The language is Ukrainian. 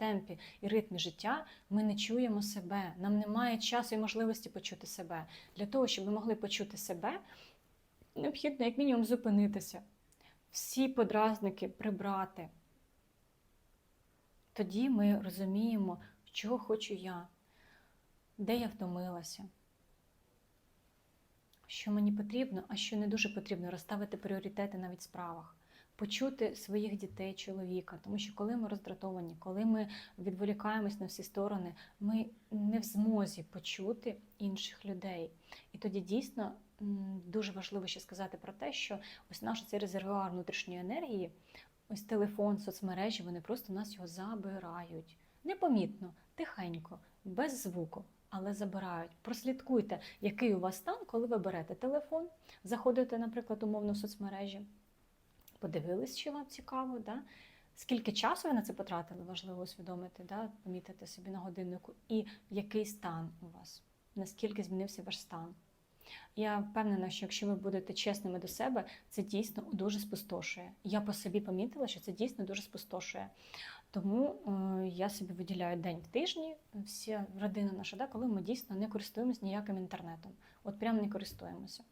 темпі і ритмі життя ми не чуємо себе. Нам немає часу і можливості почути себе. Для того, щоб ми могли почути себе, необхідно як мінімум зупинитися, всі подразники прибрати. Тоді ми розуміємо, чого хочу я, де я втомилася, що мені потрібно, а що не дуже потрібно, розставити пріоритети навіть в справах. Почути своїх дітей, чоловіка, тому що коли ми роздратовані, коли ми відволікаємось на всі сторони, ми не в змозі почути інших людей. І тоді дійсно дуже важливо ще сказати про те, що ось наш цей резервуар внутрішньої енергії, ось телефон, соцмережі, вони просто нас його забирають. Непомітно, тихенько, без звуку, але забирають. Прослідкуйте, який у вас стан, коли ви берете телефон, заходите, наприклад, умовно в соцмережі, подивились, що вам цікаво, да? скільки часу ви на це потратили, важливо усвідомити, да? помітити собі на годиннику, і який стан у вас, наскільки змінився ваш стан. Я впевнена, що якщо ви будете чесними до себе, це дійсно дуже спустошує. Я по собі помітила, що це дійсно дуже спустошує. Тому е, я собі виділяю день в тижні, вся родина наша, да, коли ми дійсно не користуємося ніяким інтернетом. От прям не користуємося.